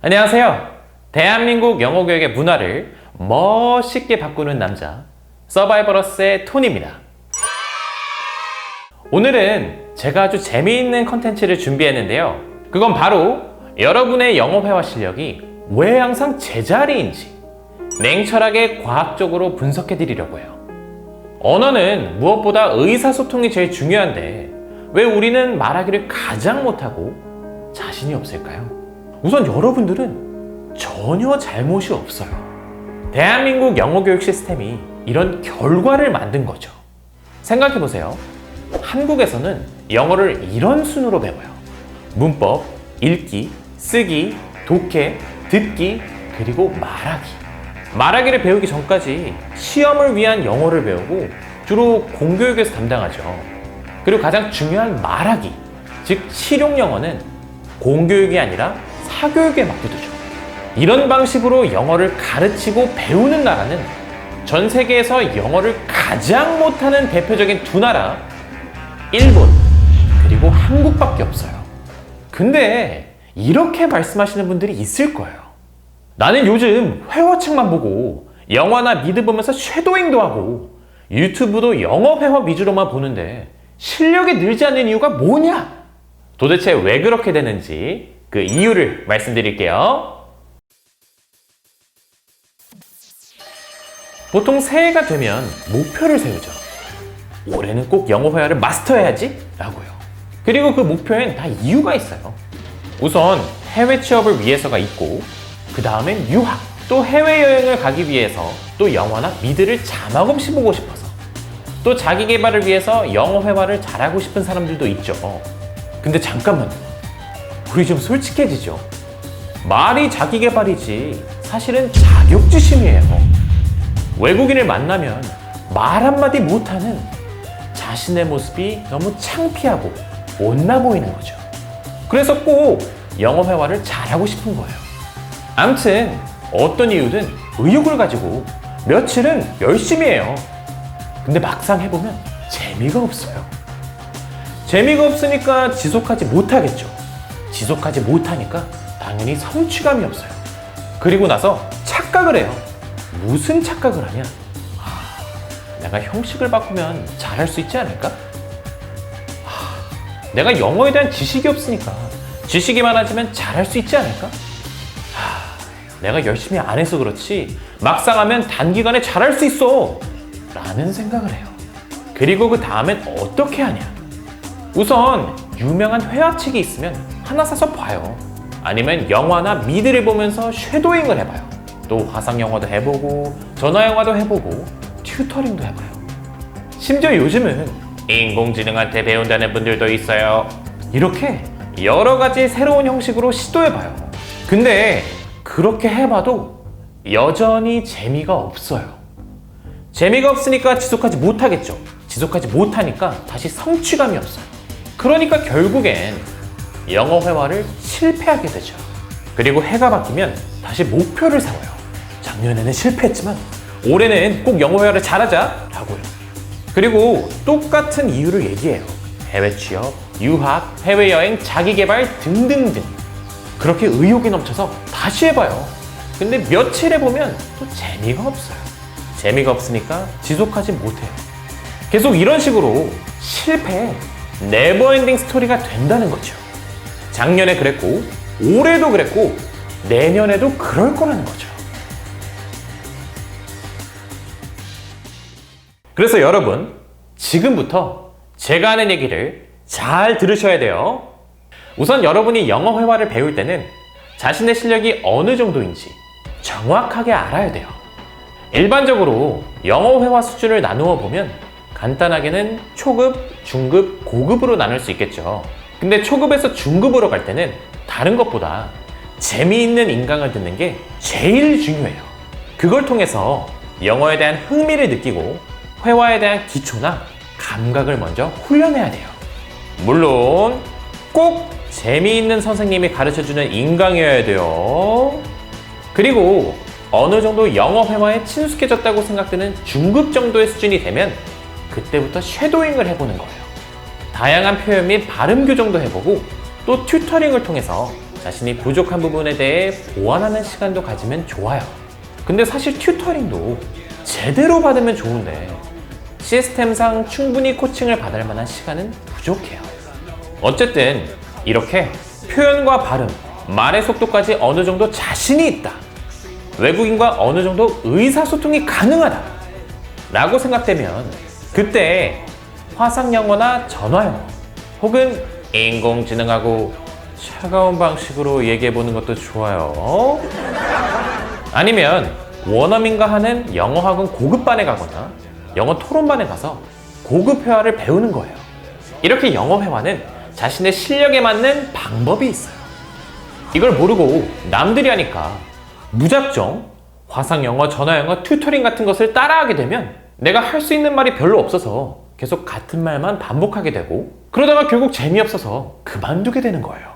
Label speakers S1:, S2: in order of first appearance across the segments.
S1: 안녕하세요. 대한민국 영어 교육의 문화를 멋있게 바꾸는 남자 서바이버러스의 톤입니다. 오늘은 제가 아주 재미있는 컨텐츠를 준비했는데요. 그건 바로 여러분의 영어 회화 실력이 왜 항상 제자리인지 냉철하게 과학적으로 분석해 드리려고 해요. 언어는 무엇보다 의사소통이 제일 중요한데 왜 우리는 말하기를 가장 못하고 자신이 없을까요? 우선 여러분들은 전혀 잘못이 없어요. 대한민국 영어 교육 시스템이 이런 결과를 만든 거죠. 생각해 보세요. 한국에서는 영어를 이런 순으로 배워요. 문법, 읽기, 쓰기, 독해, 듣기, 그리고 말하기. 말하기를 배우기 전까지 시험을 위한 영어를 배우고 주로 공교육에서 담당하죠. 그리고 가장 중요한 말하기, 즉 실용 영어는 공교육이 아니라 사교육에 맡겨두죠. 이런 방식으로 영어를 가르치고 배우는 나라는 전 세계에서 영어를 가장 못하는 대표적인 두 나라, 일본, 그리고 한국밖에 없어요. 근데 이렇게 말씀하시는 분들이 있을 거예요. 나는 요즘 회화책만 보고 영화나 미드 보면서 쉐도잉도 하고 유튜브도 영어 회화 위주로만 보는데 실력이 늘지 않는 이유가 뭐냐? 도대체 왜 그렇게 되는지 그 이유를 말씀드릴게요. 보통 새해가 되면 목표를 세우죠. 올해는 꼭 영어 회화를 마스터해야지 라고요. 그리고 그 목표엔 다 이유가 있어요. 우선 해외 취업을 위해서가 있고, 그 다음엔 유학, 또 해외여행을 가기 위해서 또 영화나 미드를 자막없이 보고 싶어서, 또 자기 개발을 위해서 영어 회화를 잘하고 싶은 사람들도 있죠. 근데 잠깐만요. 우리 좀 솔직해지죠. 말이 자기 개발이지 사실은 자격지심이에요. 외국인을 만나면 말 한마디 못하는 자신의 모습이 너무 창피하고 못나 보이는 거죠. 그래서 꼭 영어 회화를 잘하고 싶은 거예요. 암튼 어떤 이유든 의욕을 가지고 며칠은 열심히 해요. 근데 막상 해보면 재미가 없어요. 재미가 없으니까 지속하지 못하겠죠. 지속하지 못하니까 당연히 성취감이 없어요. 그리고 나서 착각을 해요. 무슨 착각을 하냐? 아, 내가 형식을 바꾸면 잘할 수 있지 않을까? 아, 내가 영어에 대한 지식이 없으니까 지식이 많아지면 잘할 수 있지 않을까? 아, 내가 열심히 안 해서 그렇지 막상 하면 단기간에 잘할 수 있어 라는 생각을 해요. 그리고 그 다음엔 어떻게 하냐? 우선 유명한 회화책이 있으면 하나 사서 봐요. 아니면 영화나 미드를 보면서 쉐도잉을 해봐요. 또 화상 영화도 해보고 전화 영화도 해보고 튜터링도 해봐요. 심지어 요즘은 인공지능한테 배운다는 분들도 있어요. 이렇게 여러 가지 새로운 형식으로 시도해봐요. 근데 그렇게 해봐도 여전히 재미가 없어요. 재미가 없으니까 지속하지 못하겠죠. 지속하지 못하니까 다시 성취감이 없어요. 그러니까 결국엔 영어 회화를 실패하게 되죠. 그리고 해가 바뀌면 다시 목표를 세워요. 작년에는 실패했지만 올해는 꼭 영어 회화를 잘하자 라고요. 그리고 똑같은 이유를 얘기해요. 해외 취업, 유학, 해외여행, 자기개발 등등등. 그렇게 의욕이 넘쳐서 다시 해봐요. 근데 며칠 해보면 또 재미가 없어요. 재미가 없으니까 지속하지 못해요. 계속 이런 식으로 실패, 네버엔딩 스토리가 된다는 거죠. 작년에 그랬고, 올해도 그랬고, 내년에도 그럴 거라는 거죠. 그래서 여러분, 지금부터 제가 하는 얘기를 잘 들으셔야 돼요. 우선 여러분이 영어 회화를 배울 때는 자신의 실력이 어느 정도인지 정확하게 알아야 돼요. 일반적으로 영어 회화 수준을 나누어 보면 간단하게는 초급, 중급, 고급으로 나눌 수 있겠죠. 근데 초급에서 중급으로 갈 때는 다른 것보다 재미있는 인강을 듣는 게 제일 중요해요. 그걸 통해서 영어에 대한 흥미를 느끼고 회화에 대한 기초나 감각을 먼저 훈련해야 돼요. 물론 꼭 재미있는 선생님이 가르쳐주는 인강이어야 돼요. 그리고 어느 정도 영어 회화에 친숙해졌다고 생각되는 중급 정도의 수준이 되면 그때부터 쉐도잉을 해보는 거예요. 다양한 표현 및 발음 교정도 해보고 또 튜터링을 통해서 자신이 부족한 부분에 대해 보완하는 시간도 가지면 좋아요. 근데 사실 튜터링도 제대로 받으면 좋은데 시스템상 충분히 코칭을 받을 만한 시간은 부족해요. 어쨌든 이렇게 표현과 발음, 말의 속도까지 어느 정도 자신이 있다. 외국인과 어느 정도 의사소통이 가능하다. 라고 생각되면 그때 화상 영어나 전화 영어 혹은 인공지능하고 차가운 방식으로 얘기해 보는 것도 좋아요. 아니면 원어민과 하는 영어학원 고급반에 가거나 영어 토론반에 가서 고급 회화를 배우는 거예요. 이렇게 영어 회화는 자신의 실력에 맞는 방법이 있어요. 이걸 모르고 남들이 하니까 무작정 화상 영어, 전화 영어, 튜터링 같은 것을 따라하게 되면 내가 할 수 있는 말이 별로 없어서 계속 같은 말만 반복하게 되고 그러다가 결국 재미없어서 그만두게 되는 거예요.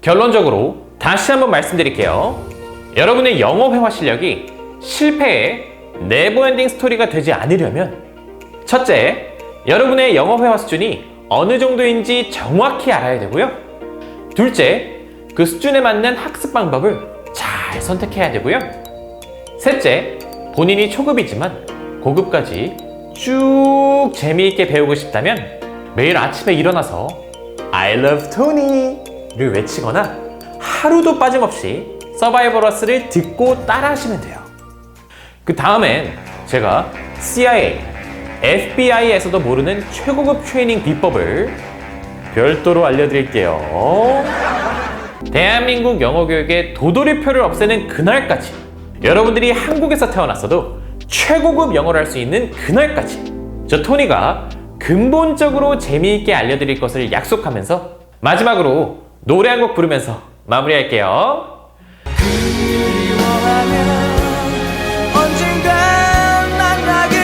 S1: 결론적으로 다시 한번 말씀드릴게요. 여러분의 영어 회화 실력이 실패의 네버엔딩 스토리가 되지 않으려면 첫째, 여러분의 영어 회화 수준이 어느 정도인지 정확히 알아야 되고요. 둘째, 그 수준에 맞는 학습 방법을 잘 선택해야 되고요. 셋째, 본인이 초급이지만 고급까지 쭉 재미있게 배우고 싶다면 매일 아침에 일어나서 I love Tony를 외치거나 하루도 빠짐없이 서바이벌러스를 듣고 따라 하시면 돼요. 그 다음엔 제가 CIA, FBI에서도 모르는 최고급 트레이닝 비법을 별도로 알려드릴게요. 대한민국 영어 교육의 도돌이표를 없애는 그날까지 여러분들이 한국에서 태어났어도 최고급 영어를 할 수 있는 그날까지 저 토니가 근본적으로 재미있게 알려드릴 것을 약속하면서 마지막으로 노래 한 곡 부르면서 마무리할게요.
S2: 언젠가 만나게